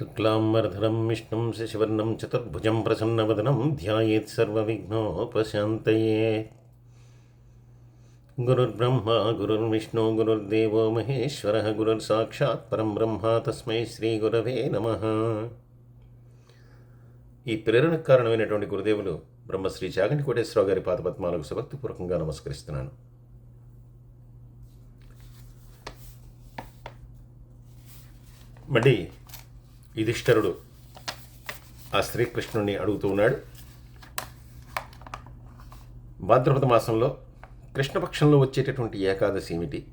శుక్లాంబరధరం విష్ణుం శశివర్ణం చతుర్భుజం ప్రసన్నవదనం ధ్యాయేత్ సర్వవిఘ్నోపశాంతయే. గురుర్బ్రహ్మ గురుర్విష్ణు గురుర్దేవో మహేశ్వర గురుర్సాక్షాత్ పరం బ్రహ్మ తస్మై శ్రీ గురవే నమ. ఈ ప్రేరణకు కారణమైనటువంటి గురుదేవులు బ్రహ్మశ్రీ చాగంటి కోటేశ్వరరావు గారి పాదపద్మాలకు సభక్తిపూర్వకంగా నమస్కరిస్తున్నాను. మళ్ళీ యుధిష్ఠరుడు ఆ శ్రీకృష్ణుడిని అడుగుతూ ఉన్నాడు. భాద్రపద మాసంలో కృష్ణపక్షంలో వచ్చేటటువంటి ఏకాదశి ఏమిటి?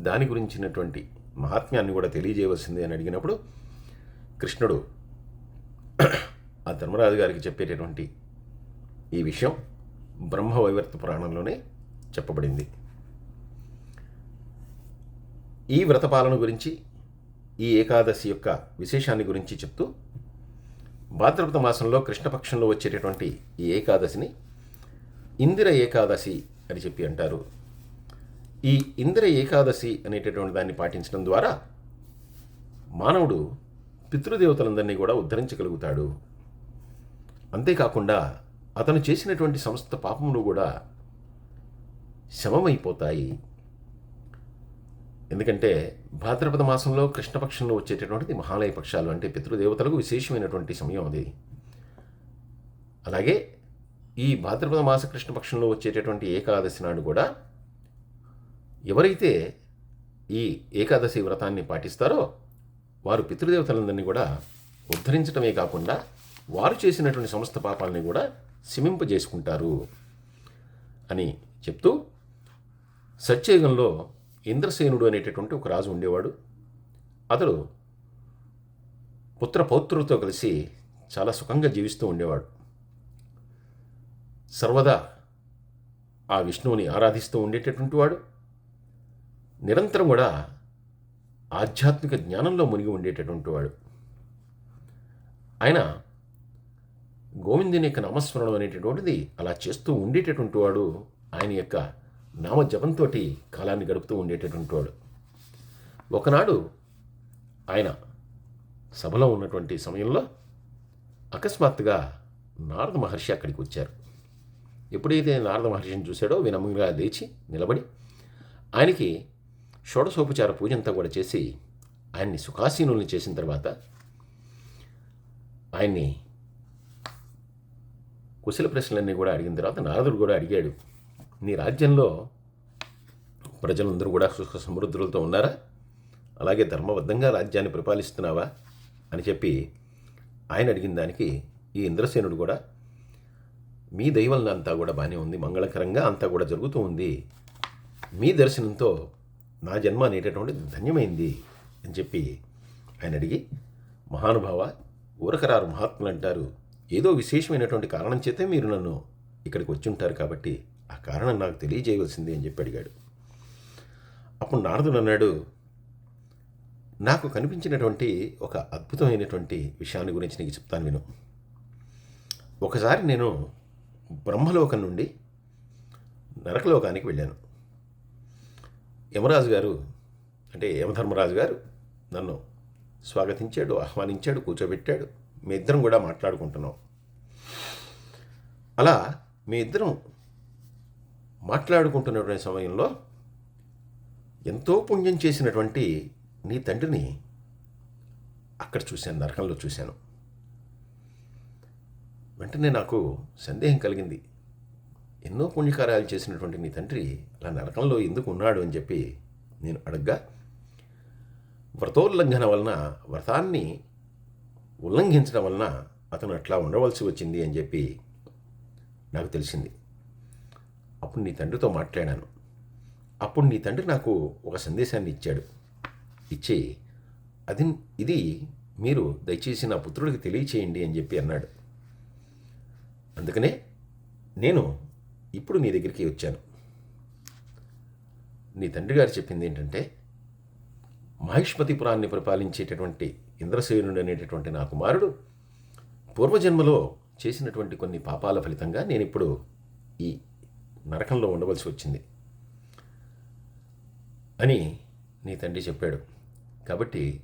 దాని గురించినటువంటి మహాత్మ్యాన్ని కూడా తెలియజేయవలసింది అని అడిగినప్పుడు కృష్ణుడు ఆ ధర్మరాజు గారికి చెప్పేటటువంటి ఈ విషయం బ్రహ్మవైవర్త పురాణంలోనే చెప్పబడింది. ఈ వ్రతపాలన గురించి ఈ ఏకాదశి యొక్క విశేషాన్ని గురించి చెప్తూ భాద్రపద మాసంలో కృష్ణపక్షంలో వచ్చేటటువంటి ఈ ఏకాదశిని ఇందిర ఏకాదశి అని చెప్పి అంటారు. ఈ ఇందిర ఏకాదశి అనేటటువంటి దాన్ని పాటించడం ద్వారా మానవుడు పితృదేవతలందరినీ కూడా ఉద్ధరించగలుగుతాడు. అంతేకాకుండా అతను చేసినటువంటి సమస్త పాపములు కూడా శమమైపోతాయి. ఎందుకంటే భాద్రపద మాసంలో కృష్ణపక్షంలో వచ్చేటటువంటిది మహాలయ పక్షాలు అంటే పితృదేవతలకు విశేషమైనటువంటి సమయం అది. అలాగే ఈ భాద్రపద మాస కృష్ణపక్షంలో వచ్చేటటువంటి ఏకాదశి నాడు కూడా ఎవరైతే ఈ ఏకాదశి వ్రతాన్ని పాటిస్తారో వారు పితృదేవతలందరినీ కూడా ఉద్ధరించడమే కాకుండా వారు చేసినటువంటి సమస్త పాపాలని కూడా సిమింపజేసుకుంటారు అని చెప్తూ సత్యయుగంలో ఇంద్రసేనుడు అనేటటువంటి ఒక రాజు ఉండేవాడు. అతడు పుత్ర పౌత్రులతో కలిసి చాలా సుఖంగా జీవిస్తూ ఉండేవాడు. సర్వదా ఆ విష్ణువుని ఆరాధిస్తూ ఉండేటటువంటి వాడు. నిరంతరం కూడా ఆధ్యాత్మిక జ్ఞానంలో మునిగి ఉండేటటువంటి వాడు. ఆయన గోవిందుని యొక్క నామస్మరణం అనేటటువంటిది అలా చేస్తూ ఉండేటటువంటి వాడు. ఆయన యొక్క నామజపంతో కాలాన్ని గడుపుతూ ఉండేటటువంటి వాడు. ఒకనాడు ఆయన సభలో ఉన్నటువంటి సమయంలో అకస్మాత్తుగా నారద మహర్షి అక్కడికి వచ్చారు. ఎప్పుడైతే నారద మహర్షిని చూశాడో వినమ్రంగా లేచి నిలబడి ఆయనకి షోడశోపచార పూజంతా కూడా చేసి ఆయన్ని సుఖాసీనుల్ని చేసిన తర్వాత ఆయన్ని కుశల ప్రశ్నలన్నీ కూడా అడిగిన తర్వాత నారదుడు కూడా అడిగాడు నీ రాజ్యంలో ప్రజలందరూ కూడా సుఖ సమృద్ధులతో ఉన్నారా? అలాగే ధర్మబద్ధంగా రాజ్యాన్ని పరిపాలిస్తున్నావా? అని చెప్పి ఆయన అడిగిన దానికి ఈ ఇంద్రసేనుడు కూడా మీ దైవలన అంతా కూడా బాగానే ఉంది మంగళకరంగా అంతా కూడా జరుగుతూ ఉంది. మీ దర్శనంతో నా జన్మ అనేటటువంటి ధన్యమైంది. అని చెప్పి ఆయన అడిగి మహానుభావ ఊరకరారు మహాత్ములు అంటారు ఏదో విశేషమైనటువంటి కారణం చేతే మీరు నన్ను ఇక్కడికి వచ్చి ఉంటారు కాబట్టి ఆ కారణం నాకు తెలియజేయవలసింది అని చెప్పి అడిగాడు. అప్పుడు నారదుడు అన్నాడు నాకు కనిపించినటువంటి ఒక అద్భుతమైనటువంటి విషయాన్ని గురించి నీకు చెప్తాను విను. ఒకసారి నేను బ్రహ్మలోకం నుండి నరకలోకానికి వెళ్ళాను. యమరాజు గారు అంటే యమధర్మరాజు గారు నన్ను స్వాగతించాడు ఆహ్వానించాడు కూర్చోబెట్టాడు. మీ ఇద్దరం కూడా మాట్లాడుకుంటున్నాం. అలా మీ ఇద్దరం మాట్లాడుకుంటున్నటువంటి సమయంలో ఎంతో పుణ్యం చేసినటువంటి నీ తండ్రిని అక్కడ చూశాను నరకంలో చూశాను. వెంటనే నాకు సందేహం కలిగింది. ఎన్నో పుణ్యకార్యాలు చేసినటువంటి నీ తండ్రి అలా నరకంలో ఎందుకు ఉన్నాడు అని చెప్పి నేను అడగ్గా వ్రతోల్లంఘన వలన వ్రతాన్ని ఉల్లంఘించడం వలన అతను అట్లా ఉండవలసి వచ్చింది అని చెప్పి నాకు తెలిసింది. అప్పుడు నీ తండ్రితో మాట్లాడాను. అప్పుడు నీ తండ్రి నాకు ఒక సందేశాన్ని ఇచ్చాడు. ఇచ్చి అది ఇది మీరు దయచేసి నా పుత్రుడికి తెలియచేయండి అని చెప్పి అన్నాడు. అందుకనే నేను ఇప్పుడు నీ దగ్గరికి వచ్చాను. నీ తండ్రి గారు చెప్పింది ఏంటంటే మహిష్మతిపురాన్ని పరిపాలించేటటువంటి ఇంద్రసేనుడు అనేటటువంటి నా కుమారుడు పూర్వజన్మలో చేసినటువంటి కొన్ని పాపాల ఫలితంగా నేను ఇప్పుడు ఈ నరకంలో ఉండవలసి వచ్చింది. అని నీ తండ్రి చెప్పాడు. కాబట్టి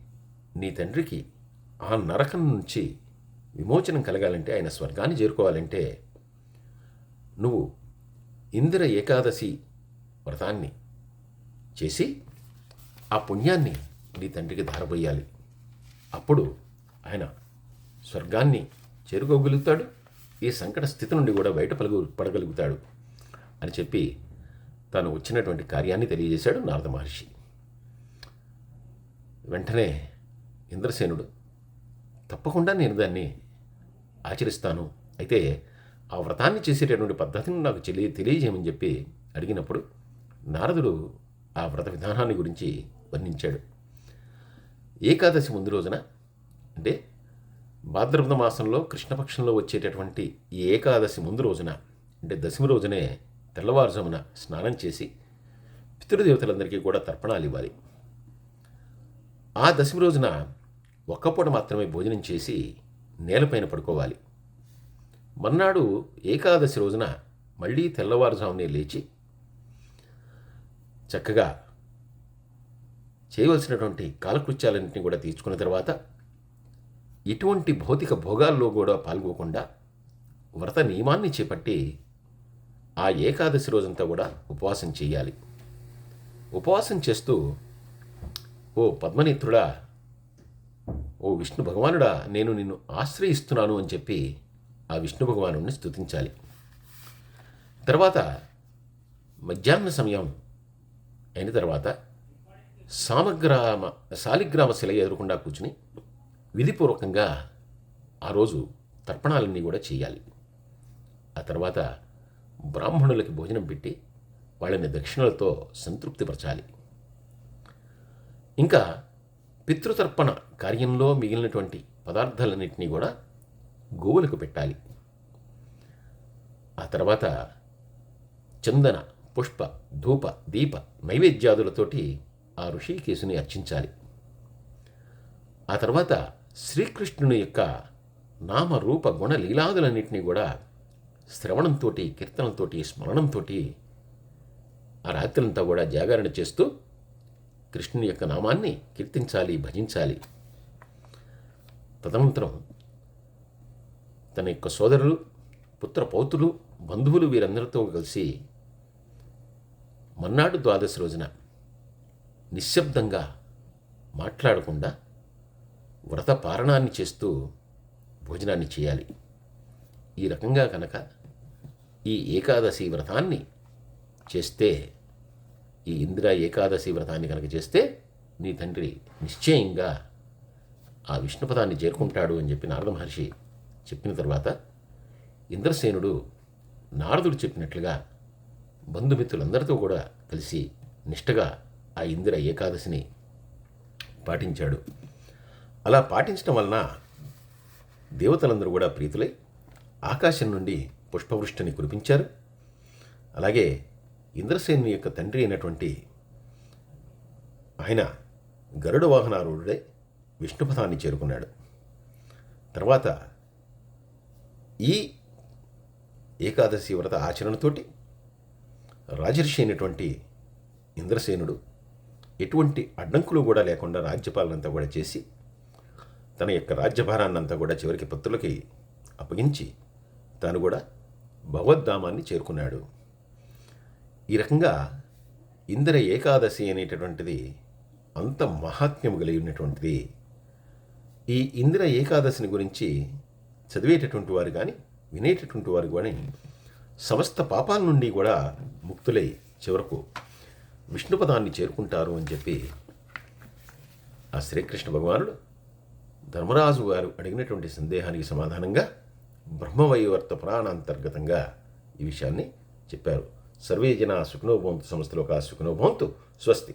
నీ తండ్రికి ఆ నరకం నుంచి విమోచనం కలగాలంటే ఆయన స్వర్గాన్ని చేరుకోవాలంటే నువ్వు ఇందిర ఏకాదశి వ్రతాన్ని చేసి ఆ పుణ్యాన్ని నీ తండ్రికి ధారపోయాలి అప్పుడు ఆయన స్వర్గాన్ని చేరుకోగలుగుతాడు. ఈ సంకట స్థితి నుండి కూడా బయట పలుగు పడగలుగుతాడు. అని చెప్పి తాను వచ్చినటువంటి కార్యాన్ని తెలియజేశాడు నారద మహర్షి. వెంటనే ఇంద్రసేనుడు తప్పకుండా నేను దాన్ని ఆచరిస్తాను. అయితే ఆ వ్రతాన్ని చేసేటటువంటి పద్ధతిని నాకు తెలియ తెలియజేయమని చెప్పి అడిగినప్పుడు నారదుడు ఆ వ్రత విధానాన్ని గురించి వర్ణించాడు. ఏకాదశి ముందు రోజున అంటే భాద్రపద మాసంలో కృష్ణపక్షంలో వచ్చేటటువంటి ఈ ఏకాదశి ముందు రోజున అంటే దశమి రోజునే తెల్లవారుజామున స్నానం చేసి పితృదేవతలందరికీ కూడా తర్పణాలు ఇవ్వాలి ఆ దశమి రోజున ఒక్కపూట మాత్రమే భోజనం చేసి నేలపైన పడుకోవాలి. మర్నాడు ఏకాదశి రోజున మళ్ళీ తెల్లవారుజామునే లేచి చక్కగా చేయవలసినటువంటి కాలకృత్యాలన్నింటినీ కూడా తీర్చుకున్న తర్వాత ఎటువంటి భౌతిక భోగాల్లో కూడా పాల్గొకుండా వ్రత నియమాన్ని చేపట్టి ఆ ఏకాదశి రోజంతా కూడా ఉపవాసం చేయాలి ఉపవాసం చేస్తూ ఓ పద్మనేత్రుడా ఓ విష్ణు భగవానుడా నేను నిన్ను ఆశ్రయిస్తున్నాను అని చెప్పి ఆ విష్ణు భగవాను స్థుతించాలి తర్వాత మధ్యాహ్న సమయం అయిన తర్వాత సామగ్రామ శాలిగ్రామ శిల ఎదురకుండా కూర్చుని విధిపూర్వకంగా ఆ రోజు తర్పణాలన్నీ కూడా చేయాలి ఆ తర్వాత బ్రాహ్మణులకి భోజనం పెట్టి వాళ్ళని దక్షిణలతో సంతృప్తిపరచాలి. ఇంకా పితృతర్పణ కార్యంలో మిగిలినటువంటి పదార్థాలన్నింటినీ కూడా గోవులకు పెట్టాలి. ఆ తర్వాత చందన పుష్ప ధూప దీప నైవేద్యాదులతోటి ఆ ఋషికేశుని అర్చించాలి. ఆ తర్వాత శ్రీకృష్ణుని యొక్క నామరూప గుణ లీలాదులన్నింటినీ కూడా శ్రవణంతో కీర్తనంతో స్మరణంతో ఆ రాత్రంతా కూడా జాగరణ చేస్తూ కృష్ణుని యొక్క నామాన్ని కీర్తించాలి భజించాలి. తదనంతరం తన యొక్క సోదరులు పుత్ర పౌతులు బంధువులు వీరందరితో కలిసి మన్నాడు ద్వాదశి రోజున నిశ్శబ్దంగా మాట్లాడకుండా వ్రత పారణాన్ని చేస్తూ భోజనాన్ని చేయాలి. ఈ రకంగా కనుక ఈ ఏకాదశి వ్రతాన్ని చేస్తే ఈ ఇందిరా ఏకాదశి వ్రతాన్ని కనుక చేస్తే నీ తండ్రి నిశ్చయంగా ఆ విష్ణుపదాన్ని చేరుకుంటాడు అని చెప్పి నారద మహర్షి చెప్పిన తర్వాత ఇంద్రసేనుడు నారదుడు చెప్పినట్లుగా బంధుమిత్రులందరితో కూడా కలిసి నిష్టగా ఆ ఇందిర ఏకాదశిని పాటించాడు. అలా పాటించడం వలన దేవతలందరూ కూడా ప్రీతులై ఆకాశం నుండి పుష్పవృష్టిని కురిపించారు. అలాగే ఇంద్రసేనుని యొక్క తండ్రి అయినటువంటి ఆయన గరుడ వాహనారూఢుడే విష్ణుపథాన్ని చేరుకున్నాడు. తర్వాత ఈ ఏకాదశి వ్రత ఆచరణతోటి రాజర్షి అయినటువంటి ఇంద్రసేనుడు ఎటువంటి అడ్డంకులు కూడా లేకుండా రాజ్యపాలనంతా కూడా చేసి తన యొక్క రాజ్యభారాన్నంతా కూడా చివరికి పుత్రులకి అప్పగించి తాను కూడా భగవద్ధామాన్ని చేరుకున్నాడు. ఈ రకంగా ఇంద్ర ఏకాదశి అనేటటువంటిది అంత మహాత్మ్యము కలిగి ఉన్నటువంటిది ఈ ఇందిర ఏకాదశిని గురించి చదివేటటువంటి వారు కానీ వినేటటువంటి వారు కానీ సమస్త పాపాల నుండి కూడా ముక్తులై చివరకు విష్ణుపదాన్ని చేరుకుంటారు అని చెప్పి ఆ శ్రీకృష్ణ భగవానుడు ధర్మరాజు గారు అడిగినటువంటి సందేహానికి సమాధానంగా బ్రహ్మవైవర్త పురాణాంతర్గతంగా ఈ విషయాన్ని చెప్పారు. సర్వే జన సుఖనోభవంతు సంస్థలో ఒక సుఖనోభవంతు స్వస్తి.